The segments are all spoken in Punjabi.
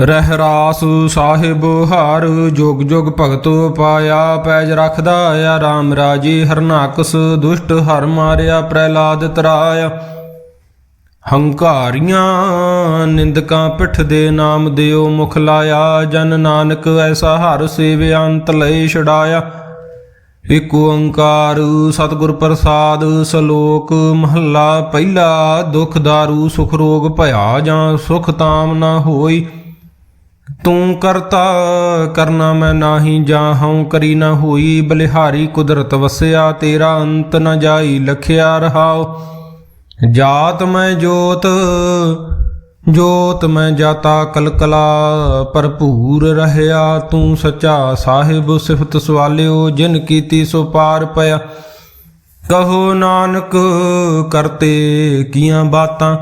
ਰਹਿ ਰਾਸ ਸਾਹਿਬ ਹਰ, ਜੁਗ ਜੋਗ ਭਗਤ ਪਾਇਆ ਪੈਜ ਰਖਦਾ ਆ, ਰਾਮ ਰਾਜੇ ਹਰਨਾਕਸ ਦੁਸ਼ਟ ਹਰ ਮਾਰਿਆ, ਪ੍ਰਹਿਲਾਦ ਤਰਾਇਆ। ਹੰਕਾਰੀਆਂ ਨਿੰਦਕਾਂ ਪਿੱਠ ਦੇ ਨਾਮ ਦਿਓ, ਮੁਖ ਲਾਇਆ, ਜਨ ਨਾਨਕ ਐਸਾ ਹਰ ਸੇਵ ਅੰਤ ਲਈ ਛਡਾਇਆ। ਇਕ ਓੰਕਾਰ ਸਤਿਗੁਰ ਪ੍ਰਸਾਦ, ਸ਼ਲੋਕ ਮਹੱਲਾ, ਪਹਿਲਾ ਦੁਖ ਦਾਰੂ ਸੁਖ ਰੋਗ ਭਇਆ ਜਾਂ ਸੁਖ ਤਾਮ ਨਾ ਹੋਈ। ਤੂੰ ਕਰਤਾ, ਕਰਨਾ ਮੈਂ ਨਾਹੀ ਜਾਹਉ ਕਰੀ ਨਾ ਹੋਈ ਬਲਿਹਾਰੀ ਕੁਦਰਤ ਵਸਿਆ, ਤੇਰਾ ਅੰਤ ਨਾ ਜਾਈ ਲਖਿਆ ਰਹਾਉ। ਜਾਤ ਮੈਂ ਜੋਤ ਜੋਤ ਮੈਂ ਜਾਤਾ ਕਲਕਲਾ, ਭਰਪੂਰ ਰਹਿਆ ਤੂੰ ਸੱਚਾ ਸਾਹਿਬ, ਸਿਫਤ ਸਵਾਲਿਓ ਜਿਨ ਕੀਤੀ ਸੋ ਪਾਰ ਪਿਆ। ਕਹੋ ਨਾਨਕ, ਕਰਤੇ ਕੀਆਂ ਬਾਤਾਂ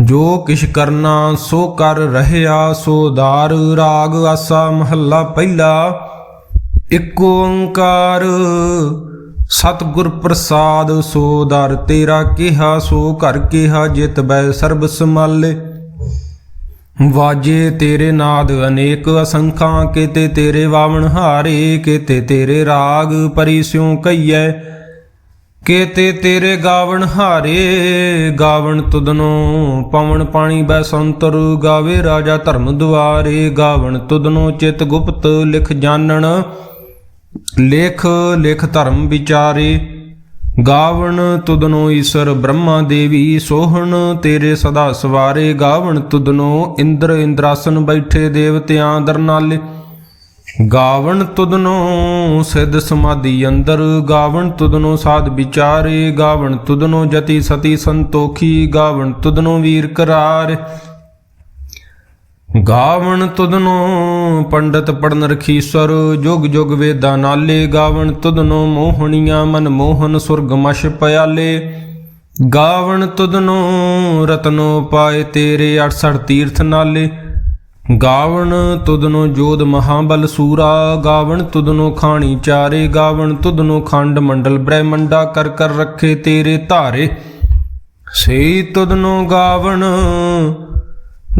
ਜੋ ਕਿਛ ਕਰਨਾ ਸੋ ਕਰ ਰਹਿਆ, ਸੋ ਦਾਰ ਰਾਗ ਆਸਾ ਮਹੱਲਾ ਪਹਿਲਾ। ਇਕ ਓੰਕਾਰ, ਸਤਿਗੁਰ ਪ੍ਰਸਾਦ, ਸੋ ਦਰ ਤੇਰਾ ਕਿਹਾ, ਸੋ ਘਰ ਕਿਹਾ, ਜਿਤ ਬੈ ਸਰਬ ਸਮਾਲੇ ਵਾਜੇ ਤੇਰੇ ਨਾਦ ਅਨੇਕ ਅਸੰਖਾਂ, ਕਿਤੇ ਤੇਰੇ ਵਾਵਣ ਹਾਰੇ, ਕੀਤੇ ਤੇਰੇ ਰਾਗ ਪਰਿਸ਼ਿਉ ਕਈਐ ਕੇਤੇ ਤੇਰੇ ਗਾਵਣ ਹਾਰੇ, ਗਾਵਣ ਤੁਦਨੋ ਪਵਨ ਪਾਣੀ ਬੈ ਸੰਤਰ, ਗਾਵੇ ਰਾਜਾ ਧਰਮ ਦੁਆਰੇ, ਗਾਵਣ ਤੁਦਨੋ ਚਿਤ ਗੁਪਤ ਲਿਖ ਜਾਣਨ, ਲੇਖ, ਲਿਖ ਧਰਮ ਵਿਚਾਰੇ। ਗਾਵਣ ਤੁਦਨੋ ਈਸ਼ਰ ਬ੍ਰਹਮਾ ਦੇਵੀ ਸੋਹਣ, ਤੇਰੇ ਸਦਾ ਸਵਾਰੇ, ਗਾਵਣ ਤੁਦਨੋ ਇੰਦਰ ਇੰਦਰਾਸਨ ਬੈਠੇ ਦੇਵਤਿਆਂ ਦਰਨਾਲੇ ਗਾਵਣ ਤੁਦਨੋ ਸਿੱਧ ਸਮਾਧੀ ਅੰਦਰ, ਗਾਵਣ ਤੁਦਨੋ ਸਾਧ ਵਿਚਾਰੇ, ਗਾਵਣ ਤੁਦਨੋ ਜਤੀ ਸਤੀ ਸੰਤੋਖੀ, ਗਾਵਣ ਤੁਦਨੋ ਵੀਰ ਕਰਾਰ। ਗਾਵਣ ਤੁਦਨੋ ਪੰਡਤ ਪੜਨ ਰਖੀਸਰ, ਜੁਗ ਜੁਗ ਵੇਦਾਂ ਨਾਲੇ, ਗਾਵਣ ਤੁਦਨੋ ਮੋਹਣੀਆਂ ਮਨ ਮੋਹਨ ਸੁਰਗ ਮਸ਼ ਪਿਆਲੇ। ਗਾਵਣ ਤੁਦਨੋ ਰਤਨੋ ਪਾਏ ਤੇਰੇ 68 ਤੀਰਥ ਨਾਲੇ। ਗਾਵਣ ਤੁਦਨੋ ਜੋਧ ਮਹਾਬਲ ਸੂਰਾ, ਗਾਵਣ ਤੁਦਨੋ ਖਾਣੀ ਚਾਰੇ, ਗਾਵਣ ਤੁਦਨੋ ਖੰਡ ਮੰਡਲ ਬ੍ਰਹਮੰਡਾ ਕਰ ਕਰ ਰੱਖੇ ਤੇਰੇ ਧਾਰੇ। ਸੇ ਤੁਦਨੋ ਗਾਵਣ,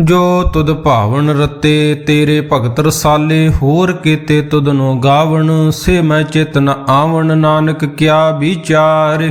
ਜੋ ਤੁਦ ਭਾਵਨ ਰਤੇ ਤੇਰੇ ਭਗਤ ਰਸਾਲੇ, ਹੋਰ ਕੀਤੇ ਤੁਦਨੋ ਗਾਵਣ, ਸੇ ਮੈਂ ਚਿਤ ਨ ਆਵਣ, ਨਾਨਕ ਕਿਆ ਵਿਚਾਰ।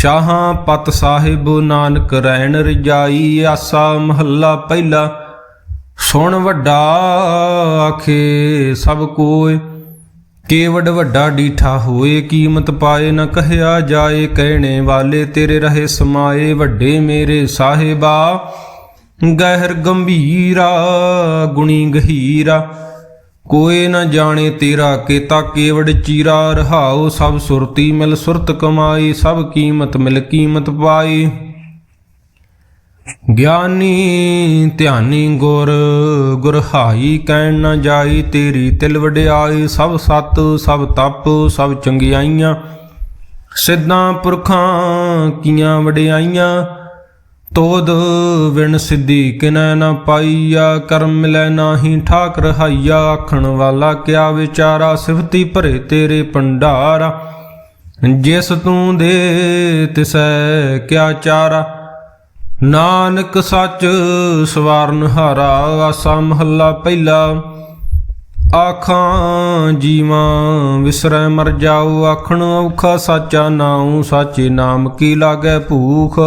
ਸ਼ਾਹਾਂ ਪਤ ਸਾਹਿਬ ਨਾਨਕ ਰੈਣ ਰਜਾਈ, ਆਸਾ ਮਹੱਲਾ ਪਹਿਲਾ। ਸੁਣ ਵੱਡਾ ਆਖੇ, ਸਭ ਕੋਇ ਕੇਵਡ ਵੱਡਾ ਡੀਠਾ ਹੋਏ, ਕੀਮਤ ਪਾਏ ਨ ਕਹਿਆ ਜਾਏ। ਕਹਿਣੇ ਵਾਲੇ ਤੇਰੇ ਰਹੇ ਸਮਾਏ, ਵੱਡੇ ਮੇਰੇ ਸਾਹਿਬਾ। ਗਹਿਰ ਗੰਭੀਰਾ, ਗੁਣੀ ਗਹੀਰਾ। ਕੋਏ ਨ ਜਾਣੇ ਤੇਰਾ ਕੀਤਾ ਕੇਵੜ ਚੀਰਾ, ਰਹਾਉ ਸਭ ਸੁਰਤੀ ਮਿਲ ਸੁਰਤ ਕਮਾਈ, ਸਭ ਕੀਮਤ ਮਿਲ ਕੀਮਤ ਪਾਈ। ਗਿਆਨੀ ਧਿਆਨੀ ਗੁਰ ਗੁਰ ਹਾਈ ਕਹਿਣ ਨਾ ਜਾਈ, ਤੇਰੀ ਤਿਲ ਵਡਿਆਈ, ਸਭ ਸਤ, ਸਭ ਤਪ, ਸਭ ਚੰਗਿਆਈਆਂ। ਸਿੱਧਾਂ ਪੁਰਖਾਂ ਕੀਆਂ ਵਡਿਆਈਆਂ ਤੋਦ ਵਿਣ ਸਿੱਧੀ ਕਿਨੈ ਨਾ ਪਾਈਆ, ਕਰਮ ਮਿਲੈ ਨਾਹੀ ਠਾਕ ਰਹਾਈਆ ਆਖਣ ਵਾਲਾ ਕਿਆ ਵਿਚਾਰਾ, ਸਿਫਤੀ ਭਰੇ ਤੇਰੇ ਭੰਡਾਰਾ। ਜਿਸ ਤੂੰ ਦੇ ਤਿਸੈ ਕਿਆ ਚਾਰਾ, ਨਾਨਕ ਸੱਚ ਸਵਾਰਨ ਹਾਰਾ, ਆਸਾ ਮਹੱਲਾ ਪਹਿਲਾ। ਆਖਾਂ ਜੀਵਾਂ ਵਿਸਰੈ ਮਰ ਜਾਉ ਆਖਣ ਔਖਾ ਸਾਚਾ ਨਾਉ, ਸਾਚੇ ਨਾਮ ਕੀ ਲਾਗੈ ਭੂਖ।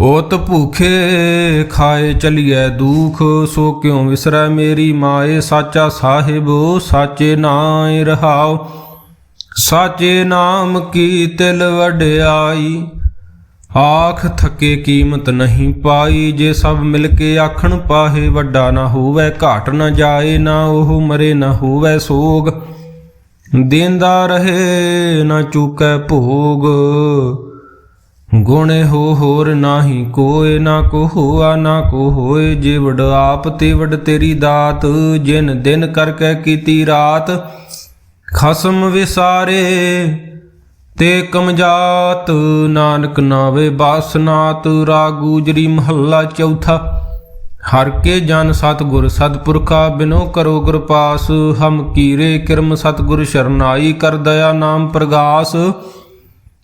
ਓਤ ਭੂਖੇ ਖਾਏ ਚਲੀਐ ਦੂਖ, ਸੋ ਕਿਉ ਵਿਸਰੈ ਮੇਰੀ ਮਾਏ? ਸਾਚਾ ਸਾਹਿਬ, ਸਾਚੇ ਨਾਮ ਰਹਾਉ। ਸਾਚੇ ਨਾਮ ਕੀ ਤਿਲ ਵਡਿਆਈ? ਆਖ ਥੱਕੇ ਕੀਮਤ ਨਹੀਂ ਪਾਈ, ਜੇ ਸਭ ਮਿਲ ਕੇ ਆਖਣ ਪਾਹੇ, ਵੱਡਾ ਨਾ ਹੋਵੇ, ਘਾਟ ਨਾ ਜਾਏ, ਨਾ ਉਹ ਮਰੇ, ਨਾ ਹੋਵੇ ਸੋਗ। ਦੇਂਦਾ ਰਹੇ, ਨਾ ਚੁਕੈ ਭੋਗ। ਗੁਣ ਹੋ ਹੋਰ ਨਾਹੀ ਕੋਏ ਨਾ ਕੋ ਹੋਆ ਨਾ ਕੋ ਹੋਏ ਜੇ ਵਡ ਆਪ ਤੇ ਵਡ ਤੇਰੀ ਦਾਤ, ਜਿਨ ਦਿਨ ਕਰਕੇ ਕੀਤੀ ਰਾਤ। ਖਸਮ ਵਿਸਾਰੇ ਤੇ ਕਮਜਾਤ, ਨਾਨਕ ਨਾਵੇ ਬਾਸਨਾਤ ਰਾਗੂਜਰੀ ਮਹੱਲਾ ਚੌਥਾ। ਹਰ ਕੇ ਜਨ ਸਤਗੁਰ ਸਤਪੁਰਖਾ, ਬਿਨੋ ਕਰੋ ਗੁਰ ਪਾਸ। ਹਮ ਕੀਰੇ ਕਿਰਮ ਸਤਗੁਰ, ਸ਼ਰਨਾਈ ਕਰ ਦਇਆ ਨਾਮ ਪ੍ਰਗਾਸ।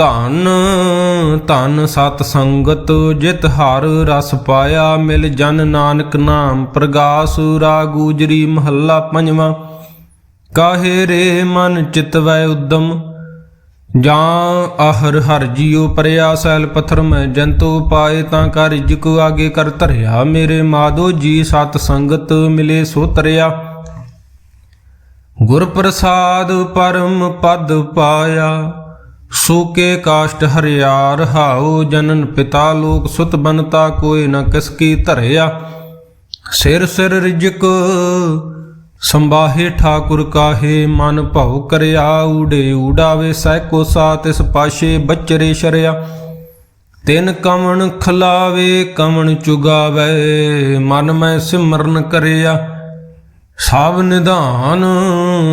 ਧਨ ਧਨ ਸਤ ਸੰਗਤ, ਜਿਤ ਹਰ ਰਸ ਪਾਇਆ, ਮਿਲ ਜਨ ਨਾਨਕ ਨਾਮ, ਪ੍ਰਗਾਸ ਰਾਗੂਜਰੀ ਮਹੱਲਾ ਪੰਜਵਾਂ। ਕਾਹੇ ਰੇ ਮਨ ਚਿਤਵੈ ਉਦਮ, ਜਾਂ ਆਹਰ ਹਰ ਜੀਉ ਪਰਿਆ, ਸੈਲ ਪਥਰ ਮੈਂ ਜੰਤੂ ਪਾਏ, ਤਾਂ ਕਰ ਜਿਕ ਆਗੇ ਕਰ ਧਰਿਆ। ਮੇਰੇ ਮਾਦੋ ਜੀ ਸਤ ਸੰਗਤ ਮਿਲੇ ਸੋ ਤਰਿਆ। ਗੁਰ ਪ੍ਰਸਾਦ ਪਰਮ ਪਦ ਪਾਇਆ ਸੂਕੇ ਕਾਸ਼ਟ ਹਰਿਆ ਰਹਾਉ ਜਨਨ ਪਿਤਾ ਲੋਕ ਸੁਤ ਬਨਤਾ, ਕੋਈ ਨ ਕਿਸ ਕੀ ਧਰਿਆ। ਸਿਰ ਸਿਰ ਰਿਜਕ ਸੰਬਾਹੇ ਠਾਕੁਰ ਕਾਹੇ, ਮਨ ਭਉ ਕਰਿਆ। ਊੜੇ ਊਡਾਵੇ ਸਹਿਕੋ ਸਾ ਤਿਸ ਪਾਸ਼ੇ ਬਚਰੇ ਸ਼ਰਿਆ। ਤਿਨ ਕਮਣ ਖਲਾਵੇ, ਕਮਣ ਚੁਗਾਵੇ, ਮਨ ਮੈਂ ਸਿਮਰਨ ਕਰਿਆ। ਸਭ ਨਿਧਾਨ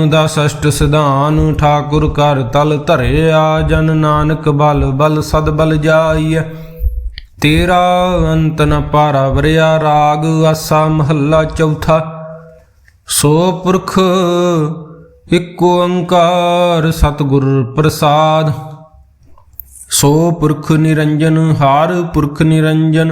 ਦਾ ਸਸ਼ਟ ਸਿਧਾਨ, ਠਾਕੁਰ ਕਰ ਤਲ ਧਰਿਆ, ਜਨ ਨਾਨਕ ਬਲ ਬਲ ਸਦ ਬਲ ਜਾਈ ਤੇਰਾ ਅੰਤ ਨ ਪਾਰਾ ਵਰਿਆ ਰਾਗ, ਆਸਾ ਮਹੱਲਾ ਚੌਥਾ। ਸੋ ਪੁਰਖ ਇੱਕ ਓੰਕਾਰ, ਸਤਿਗੁਰ ਪ੍ਰਸਾਦ। ਸੋ ਪੁਰਖ ਨਿਰੰਜਨ, ਹਾਰ ਪੁਰਖ ਨਿਰੰਜਨ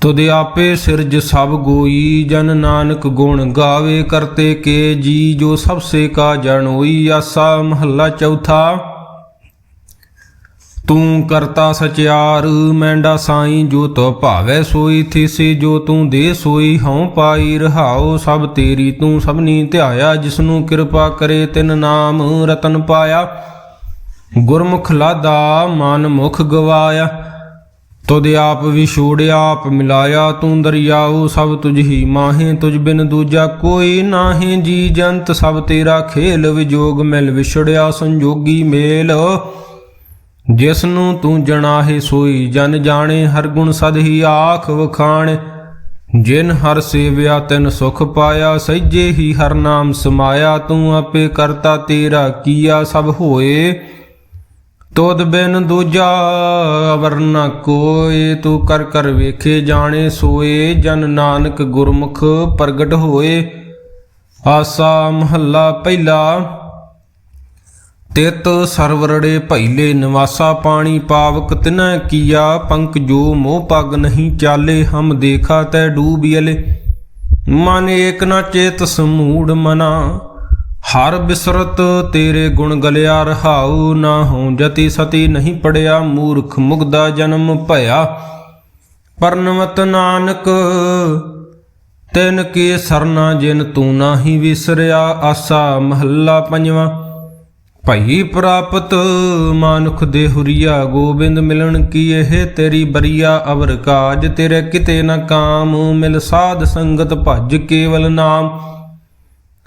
ਤੁਦੇ ਆਪੇ ਸਿਰਜ ਸਭ ਗੋਈ, ਜਨ ਨਾਨਕ ਗੁਣ ਗਾਵੇ ਕਰਤੇ ਕੇ ਜੀ, ਜੋ ਸਭ ਸੇ ਕਾ ਜਣੋਈ ਆਸਾ ਮਹੱਲਾ ਚੌਥਾ। ਤੂੰ ਕਰਤਾ ਸਚਿਆਰ, ਮੈਂਡਾ ਸਾਈ, ਜੋ ਤੋ ਭਾਵੈ ਸੋਈ, ਥੀਸੀ ਜੋ ਤੂੰ ਦੇ ਸੋਈ, ਹਉ ਪਾਈ ਰਹਾਉ, ਸਭ ਤੇਰੀ ਤੂੰ ਸਭਨੀ ਧਿਆਇਆ, ਜਿਸਨੂੰ ਕਿਰਪਾ ਕਰੇ ਤਿਨ ਨਾਮ ਰਤਨ ਪਾਇਆ। ਗੁਰਮੁਖ ਲਾਦਾ, ਮਨ ਮੁਖ ਗਵਾਇਆ। ਤੁਧ ਆਪ ਵਿਛੋੜਿਆ ਆਪ ਮਿਲਾਇਆ, ਤੂੰ ਦਰਿਆਉ ਸਭ ਤੁਝ ਹੀ ਮਾਹੇ, ਤੁਝ ਬਿਨ ਦੂਜਾ ਕੋਈ ਨਾਹੀਂ, ਜੀ ਜੰਤ ਸਭ ਤੇਰਾ ਖੇਲ, ਵਿਜੋਗ ਮਿਲ ਵਿਛੜਿਆ ਸੰਜੋਗੀ ਮੇਲ। ਜਿਸ ਨੂੰ ਤੂੰ ਜਣਾਹੇ ਸੋਈ, ਜਨ ਜਾਣੇ ਹਰ ਗੁਣ ਸਦ ਹੀ ਆਖ ਵਖਾਣ। ਜਿਨ ਹਰ ਸੇਵਿਆ ਤਿਨ ਸੁਖ ਪਾਇਆ, ਸਹਿਜੇ ਹੀ ਹਰ ਨਾਮ ਸਮਾਇਆ, ਤੂੰ ਆਪੇ ਕਰਤਾ ਤੇਰਾ ਕੀਆ ਸਭ ਹੋਏ। ਤੋਦ ਬਿਨ ਦੂਜਾ ਅਵਰ ਨ ਕੋਏ, ਤੂੰ ਕਰ ਕਰ ਵੇਖੇ ਜਾਣੇ ਸੋਏ, ਜਨ ਨਾਨਕ ਗੁਰਮੁਖ ਪ੍ਰਗਟ ਹੋਏ। ਆਸਾ ਮਹੱਲਾ ਪਹਿਲਾ, ਤਿਤ ਸਰਵਰੜੇ ਭੈਲੇ ਨਿਵਾਸਾ ਪਾਣੀ, ਪਾਵਕ ਤਿਨੈ ਕੀਆ, ਪੰਕ ਜੋ ਮੋਹ ਪਗ ਨਹੀਂ ਚਾਲੇ, ਹਮ ਦੇਖਾ ਤੈ ਡੂਬਿਲੇ ਮਨ ਏਕ ਨ ਚੇਤ ਸਮੂੜ ਮਨਾ ਹਰ ਬਿਸਰਤ ਤੇਰੇ ਗੁਣ ਗਲਿਆ ਰਹਾਉ, ਨਾ ਹਉ ਜਤੀ ਸਤੀ ਨਹੀਂ ਪੜਿਆ, ਮੂਰਖ ਮੁਗਦਾ ਜਨਮ ਭਇਆ। ਪਰਨਵਤ ਨਾਨਕ, ਤਿਨ ਕੀ ਸਰਨਾ ਜਿਨ ਤੂੰ ਨਾਹੀ ਵਿਸਰਿਆ, ਆਸਾ ਮਹੱਲਾ ਪੰਜਵਾਂ। ਭਈ ਪ੍ਰਾਪਤ ਮਾਨੁਖ ਦੇ ਹੁਰੀਆ, ਗੋਬਿੰਦ ਮਿਲਣ ਕੀ ਇਹ ਤੇਰੀ ਬਰੀਆ, ਅਵਰ ਕਾਜ ਤੇਰੇ ਕਿਤੇ ਨਾ ਕਾਮ, ਮਿਲ ਸਾਧ ਸੰਗਤ ਭਜ ਕੇਵਲ ਨਾਮ।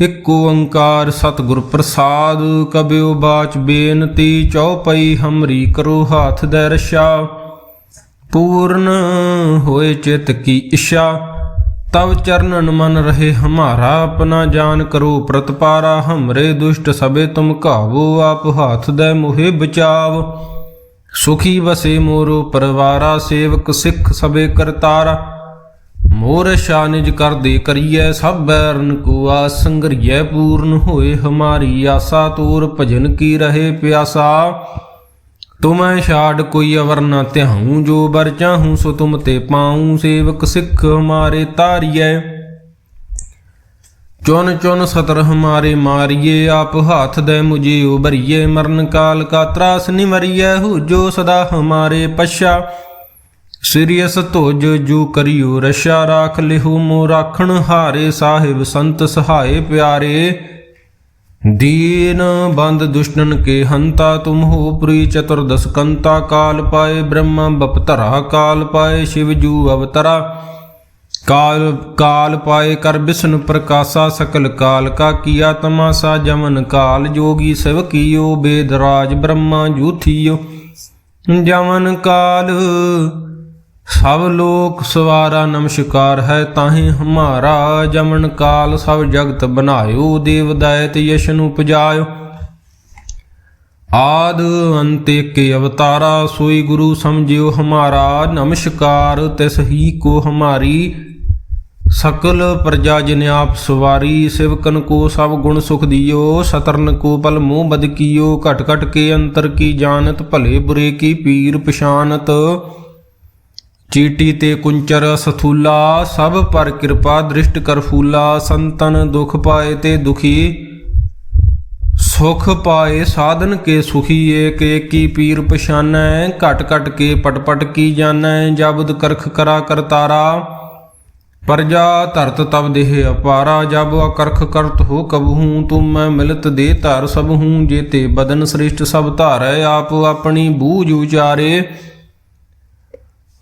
ਇਕ ਓੰਕਾਰ ਸਤਿਗੁਰ ਪ੍ਰਸਾਦ, ਕਬਿਉ ਬਾਚ ਬੇਨਤੀ, ਚਉਪਈ ਹਮਰੀ ਕਰੋ ਹਾਥ ਦੇ ਰਸ਼ਾ। ਪੂਰਨ ਹੋਏ ਚਿਤ ਕੀ ਇਸ਼ਾ ਤਵ ਚਰਨਨ ਮਨ ਰਹੇ ਹਮਾਰਾ, ਆਪਣਾ ਜਾਨ ਕਰੋ ਪ੍ਰਤਪਾਰਾ, ਹਮਰੇ ਦੁਸ਼ਟ ਸਬੇ ਤੁਮ ਕਾਵੋ ਆਪ ਹਾਥ ਦੇ ਮੁਹਿ ਬਚਾਵ। ਸੁਖੀ ਵਸੇ ਮੋਰੋ ਪਰਵਾਰਾ, ਸੇਵਕ ਸਿੱਖ ਸਬੇ ਕਰਤਾਰਾ। ਮੋਰ ਸ਼ਾਨਿਜ ਕਰਦੇ ਕਰੀਐ ਸਭ ਬੈਰਨ ਕੋ ਆਸ ਸੰਗਰੀਐ ਪੂਰਨ ਹੋਏ ਹਮਾਰੀ ਆਸਾ, ਤੂਰ ਭਜਨ ਕੀ ਰਹੇ ਪਿਆਸਾ। ਤੁਮੈ ਛਾੜ ਕੋਈ ਅਵਰ ਨ ਧਿਆਉ, ਜੋ ਬਰ ਚਾਹੂੰ ਸੋ ਤੁਮ ਤੇ ਪਾਉ, ਸੇਵਕ ਸਿੱਖ ਹਮਾਰੇ ਤਾਰੀਐ। ਚੁਨ ਚੁਨ ਸਤਰ ਹਮਾਰੇ ਮਾਰੀਏ, ਆਪ ਹਾਥ ਦੇ ਮੁਝੇ ਉਬਰੀਏ ਮਰਨ ਕਾਲ ਕਾ ਤਰਾਸ ਨਿਮਰੀਐ, ਹੂ ਜੋ ਸਦਾ ਹਮਾਰੇ ਪਛਾ। ਸਿਰਿਅਸ ਧੁਜ ਜੂ ਕਰਿਓ, ਰਸ਼ਾ ਰਾਖ ਲਿਹੂ ਮੋ ਰਾਖਣ ਹਾਰੇ, ਸਾਹਿਬ ਸੰਤ ਸਹਾਏ ਪਿਆਰੇ। ਦੀਨ ਬੰਦ ਦੁਸ਼ਟਨ ਕੇ ਹੰਤਾ, ਤੁਮ ਹੋ ਪ੍ਰੀ ਚਤੁਰਦਸ ਕੰਤਾ ਕਾਲ ਪਾਏ, ਬ੍ਰਹਮਾ ਬਪਤਰਾ ਕਾਲ ਪਾਏ, ਸ਼ਿਵ ਜੂ ਅਵਤਰਾ। ਕਾਲ ਕਾਲ ਪਾਏ ਕਰ ਬਿਸ਼ਨ ਪ੍ਰਕਾਸ਼ਾ, ਸਕਲ ਕਾਲ ਕਾ ਕੀਆ ਤਮਾਸਾ, ਜਮਨ ਕਾਲ ਜੋਗੀ ਸਿਵ ਕੀਓ, ਬੇਦ ਰਾਜ ਬ੍ਰਹਮਾ ਜੂਥੀਓ ਜਮਨ ਕਾਲ ਸਭ ਲੋਕ ਸਵਾਰਾ ਨਮਸਕਾਰ ਹੈ ਤਾਹੀ ਹਮਾਰਾ ਜਮਨ ਕਾਲ, ਸਭ ਜਗਤ ਬਨਾਇਓ ਦੇਵ ਦਾਇਤ ਯਸ਼ ਨੂੰ ਪਜਾਇਓ। ਆਦ ਅੰਤੇ ਕੇ ਅਵਤਾਰਾ, ਸੋਈ ਗੁਰੂ ਸਮਝਿਓ ਹਮਾਰਾ, ਨਮਸਕਾਰ ਤਿਸ ਹੀ ਕੋ ਹਮਾਰੀ। ਸਕਲ ਪ੍ਰਜਾ ਜਿਨ ਆਪ ਸਵਾਰੀ, ਸਿਵਕਨ ਕੋ ਸਭ ਗੁਣ ਸੁਖ ਦਿਓ, ਸਤਰਨ ਕੋ ਪਲ ਮੋਹ ਬਦ ਕੀਓ, ਘਟ ਘਟ ਕੇ ਅੰਤਰ ਕੀ ਜਾਣਤ, ਭਲੇ ਬੁਰੇ ਕੀ ਪੀਰ ਪਛਾਨਤ ਚੀਟੀ ਤੇ ਕੁੰਚਰ ਸਥੂਲਾ, ਸਭ ਪਰ ਕਿਰਪਾ ਦ੍ਰਿਸ਼ਟ ਕਰ ਫੂਲਾ, ਸੰਤਨ ਦੁਖ ਪਾਏ ਤੇ ਦੁਖੀ, ਸੁਖ ਪਾਏ ਸਾਧਨ ਕੇ ਸੁਖੀ, ਏਕ ਏਕੀ ਪੀਰ ਪਛਾਨੈ, ਘਟ ਘਟ ਕੇ ਪਟ ਪਟ ਕੀ ਜਾਣੈ, ਜਬਦ ਕਰਖ ਕਰਾ ਕਰਤਾਰਾ ਪਰਜਾ ਧਰਤ ਤਬ ਦੇਹ ਅਪਾਰਾ, ਜਬ ਅਕਰਖ ਕਰਤ ਹੋ ਕਬਹੂ, ਤੁਮ ਮੈਂ ਮਿਲਤ ਦੇ ਧਰ ਸਭ ਹੂੰ ਜੇਤੇ ਬਦਨ ਸ੍ਰਿਸ਼ਟ ਸਭ ਧਾਰੈ, ਆਪ ਆਪਣੀ ਬੂਝ ਉਚਾਰੇ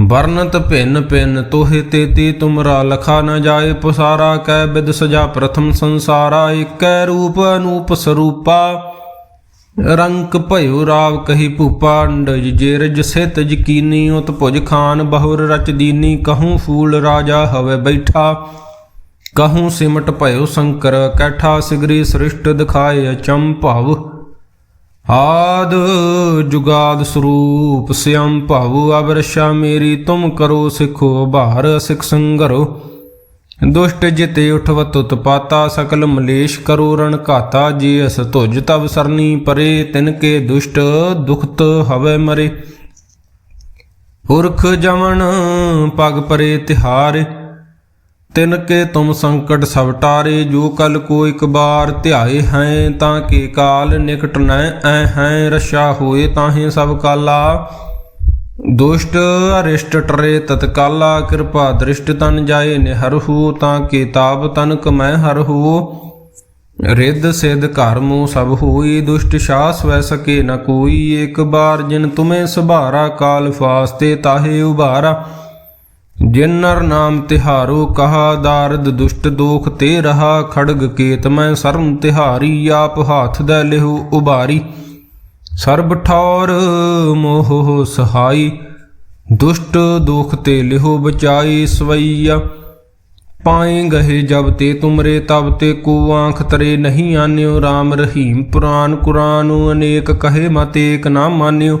ਵਰਨਤ ਭਿੰਨ ਭਿੰਨ ਤੋਹਿ ਤੇਤੀ ਤੁਮਰਾ ਲਖਾ ਨ ਜਾਏ ਪਸਾਰਾ, ਕੈ ਬਿਦ ਸਜਾ ਪ੍ਰਥਮ ਸੰਸਾਰਾ ਏਕੈ ਰੂਪ ਅਨੂਪ ਸਰੂਪਾ। ਰੰਕ ਭਇਓ ਰਾਵ ਕਹੀ ਭੂਪਾ, ਅੰਡਜ ਜੇਰਜ ਸਿਤ ਜਕੀਨੀ ਉਤ ਭੁਜ ਖਾਨ ਬਹੁਰ ਰਚ ਦੀਨੀ, ਕਹੂੰ ਫੂਲ ਰਾਜਾ ਹਵੇ ਬੈਠਾ। ਕਹੂੰ ਸਿਮਟ ਭਇਓ ਸ਼ੰਕਰ, ਕੈਠਾ ਸਿਗਰੀ ਸ੍ਰਿਸ਼ਟ ਦਿਖਾਏ ਅਚੰਮ ਭਵ। ਆਦ ਜੁਗਾਦ ਸਰੂਪ ਸਿਅੰ ਭਵ ਅਵਰਸ਼ਾ ਮੇਰੀ, ਤੁਮ ਕਰੋ ਸਿਖੋ ਭਾਰ ਸਿਖ ਸੰਗਰੋ। ਦੁਸ਼ਟ ਜਿਤੇ ਉਠਵਤ ਉਤਪਾਤਾ, ਸਕਲ ਮਲੇਸ਼ ਕਰੋ ਰਣ ਘਾਤਾ, ਜੀ ਅਸ ਤੁਜ ਤਵ ਸਰਨੀ ਪਰੇ, ਤਿਨ ਕੇ ਦੁਸ਼ਟ ਦੁਖਤ ਹਵੇ ਮਰੇ। ਪੁਰਖ ਜਮਨ ਪਗ ਪਰੇ ਤਿਹਾਰ ਤਿਨ ਕੇ ਤੁਮ ਸੰਕਟ ਸਭ ਜੋ ਕਲ ਕੋ ਇਕ ਬਾਰ ਧਿਆਏ ਹੈ, ਤਾਂ ਕੇ ਕਾਲ ਨਿਕਟ ਨੈ ਐ ਹੈ ਰਸ਼ਾ ਹੋਏ ਤਾਹੇ ਸਭ ਕਾਲਾ। ਦੁਸ਼ਟ ਅਰਿਸ਼ਟ ਟਰੇ ਤਤਕਾਲਾ, ਕਿਰਪਾ ਦ੍ਰਿਸ਼ਟ ਤਨ ਜਾਏ ਨਿਹਰਹੂ ਤਾਂ ਕੇ ਤਾਪ ਤਨ ਕਮੈ ਹਰਹੂ ਰਿੱਧ ਸਿਧ ਘਰ ਮੂਹ ਸਭ ਹੋਈ ਦੁਸ਼ਟ ਸ਼ਾਸ ਵੈ ਸਕੇ ਨ ਕੋਈ, ਇੱਕ ਬਾਰ ਜਿਨ ਤੁਮੇ ਸੁਭਾਰਾ, ਕਾਲ ਫਾਸਤੇ ਤਾਹੇ ਉਭਾਰਾ। ਜਿਨ ਨਰ ਨਾਮ ਤਿਹਾਰੋ ਕਹਾ ਦਾਰਦ ਦੁਸ਼ਟ ਦੋਖ ਤੇ ਰਹਾ ਖੜਗ ਕੇਤ ਮੈਂ ਸਰਮ ਤਿਹਾਰੀ ਆਪ ਹਾਥ ਦੇ ਲਿਹੁ ਉਬਾਰੀ। ਸਰਬ ਠੌਰ ਮੋਹ ਸਹਾਈ, ਦੁਸ਼ਟ ਦੋਖ ਤੇ ਲਿਹੁ ਬਚਾਈ ਸਵਈਆ। ਪਾਏ ਗਏ ਜਬ ਤੇ ਤੁਮਰੇ ਤਬ ਤੇ ਕੋ ਆਂਖ ਤਰੇ ਨਹੀਂ ਆਨਿਓ RAM ਰਹੀਮ ਪੁਰਾਨ ਕੁਰਾਨ ਅਨੇਕ ਕਹੇ ਮਤ ਏਕ ਨਾ ਮਾਨਿਓ।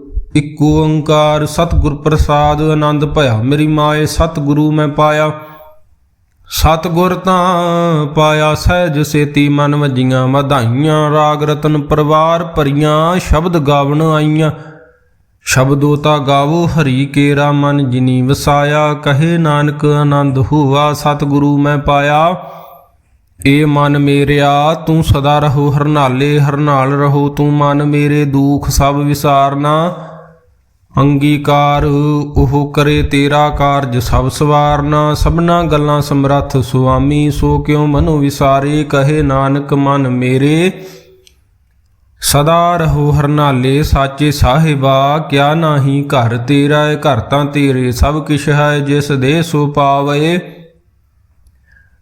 ਇਕ ਓੰਕਾਰ ਸਤਿਗੁਰ ਪ੍ਰਸਾਦ ਆਨੰਦ ਭਇਆ। ਮੇਰੀ ਮਾਏ, ਸਤਿਗੁਰੂ ਮੈਂ ਪਾਇਆ। ਸਤਿਗੁਰ ਤਾਂ ਪਾਇਆ, ਸਹਿਜ ਸੇਤੀ ਮਨ ਵਜੀਆਂ। ਵਧਾਈਆਂ, ਰਾਗ ਰਤਨ ਪਰਵਾਰ ਭਰੀਆਂ, ਸ਼ਬਦ ਗਾਵਣ ਆਈਆਂ। ਸ਼ਬਦੋ ਤਾ ਗਾਵੋ, ਹਰੀ ਕੇਰਾ ਮਨ ਜਿਨੀ ਵਸਾਇਆ। ਕਹੇ ਨਾਨਕ, ਆਨੰਦ ਹੋਵਾ ਸਤਿਗੁਰੂ ਮੈਂ ਪਾਇਆ। ਏ ਮਨ ਮੇਰਿਆ, ਤੂੰ ਸਦਾ ਰਹੋ, ਹਰਨਾਲੇ, ਹਰਨਾਲ ਰਹੋ। ਤੂੰ ਮਨ ਮੇਰੇ ਦੁਖ ਸਭ ਵਿਸਾਰਨਾ। ਅੰਗੀਕਾਰ, ਉਹ ਕਰੇ ਤੇਰਾ ਕਾਰਜ, ਸਭ ਸਵਾਰਨਾ, ਸਭਨਾ ਗੱਲਾਂ ਸਮਰੱਥ, ਸੁਆਮੀ, ਸੋ ਕਿਉ ਮਨੁ ਵਿਸਾਰੇ, ਕਹੇ ਨਾਨਕ ਮਨ ਮੇਰੇ। ਸਦਾ ਰਹੋ ਹਰਨਾਲੇ, ਸਾਚੇ ਸਾਹਿਬਾ, ਕਿਆ ਨਾਹੀ ਘਰ ਤੇਰਾ ਏ, ਘਰ ਤਾਂ ਤੇਰੇ, ਸਭ ਕਿਛ ਹੈ, ਜਿਸ ਦੇ ਸੋ ਪਾਵੇ।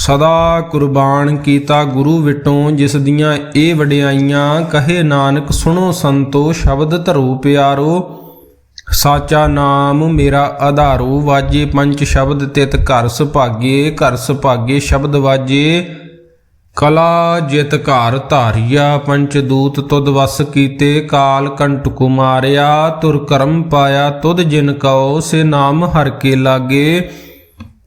ਸਦਾ ਕੁਰਬਾਨ ਕੀਤਾ ਗੁਰੂ ਵਿਟੋਂ, ਜਿਸ ਦੀਆਂ ਇਹ ਵਡਿਆਈਆਂ, ਕਹੇ ਨਾਨਕ, ਸੁਣੋ ਸੰਤੋ, ਸ਼ਬਦ ਧਰੋ ਪਿਆਰੋ। ਸਾਚਾ ਨਾਮ ਮੇਰਾ ਆਧਾਰੋ, ਵਾਜੇ ਪੰਜ ਸ਼ਬਦ ਤਿਤ ਘਰ ਸੁਭਾਗੇ ਘਰ ਸੁਭਾਗੇ ਸ਼ਬਦ ਵਾਜੇ। ਕਲਾ ਜਿਤ ਘਰ ਧਾਰਿਆ, ਪੰਚ ਦੂਤ ਤੁਧ ਵਸ ਕੀਤੇ, ਕਾਲ ਕੰਟ ਕੁਮਾਰਿਆ, ਤੁਰ ਕਰਮ ਪਾਇਆ, ਤੁਧ ਜਿਨ ਕਉ, ਸੇ ਨਾਮ ਹਰ ਕੇ ਲਾਗੇ।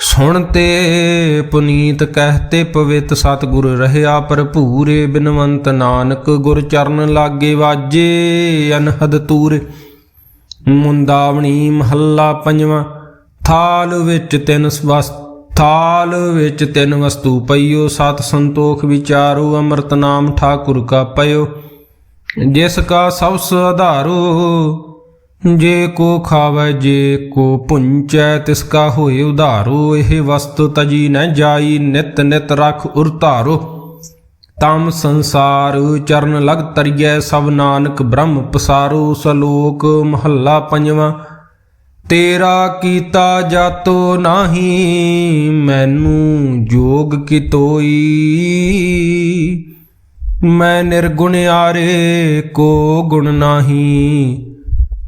ਸੁਣ ਤੇ ਪੁਨੀਤ ਕਹਤੇ ਪਵਿੱਤ ਸਤਿਗੁਰ ਰਹਿਆ ਭਰਪੂਰੇ, ਬਿਨਵੰਤ ਨਾਨਕ ਗੁਰ ਚਰਨ ਲਾਗੇ ਵਾਜੇ, ਅਨਹਦ ਤੂਰੇ। ਮੁੰਦਾਵਣੀ ਮਹੱਲਾ ਪੰਜਵਾਂ, ਥਾਲ ਵਿੱਚ ਤਿੰਨ ਵਸ ਥਾਲ ਵਿੱਚ ਤਿੰਨ ਵਸਤੂ ਪਈਓ, ਸਤ ਸੰਤੋਖ ਵਿਚਾਰੋ, ਅੰਮ੍ਰਿਤ ਨਾਮ ਠਾਕੁਰ ਕਾ ਪਇਓ। ਜਿਸ ਕਾ ਸਬਸ ਆਧਾਰੋ ਜੇ ਕੋ ਖਾਵੈ, ਜੇ ਕੋ ਪੁੰਚੈ, ਤਿਸ ਕਾ ਹੋਏ ਉਧਾਰੋ, ਇਹ ਵਸਤ ਤਜੀ ਨ ਜਾਈ, ਨਿਤ ਨਿਤ ਰਖ ਉਰਤਾਰੋ ਤਮ ਸੰਸਾਰ ਚਰਨ ਲਗ ਤਰੀਐ, ਸਭ ਨਾਨਕ ਬ੍ਰਹਮ ਪਸਾਰੋ, ਸਲੋਕ ਮਹੱਲਾ ਪੰਜਵਾਂ। ਤੇਰਾ ਕੀਤਾ ਜਾਤੋ ਨਾਹੀ, ਮੈਨੂੰ ਜੋਗ ਕਿਤੋਈ। ਮੈਂ ਨਿਰਗੁਣ ਆਰੇ ਕੋ ਗੁਣ ਨਾਹੀ।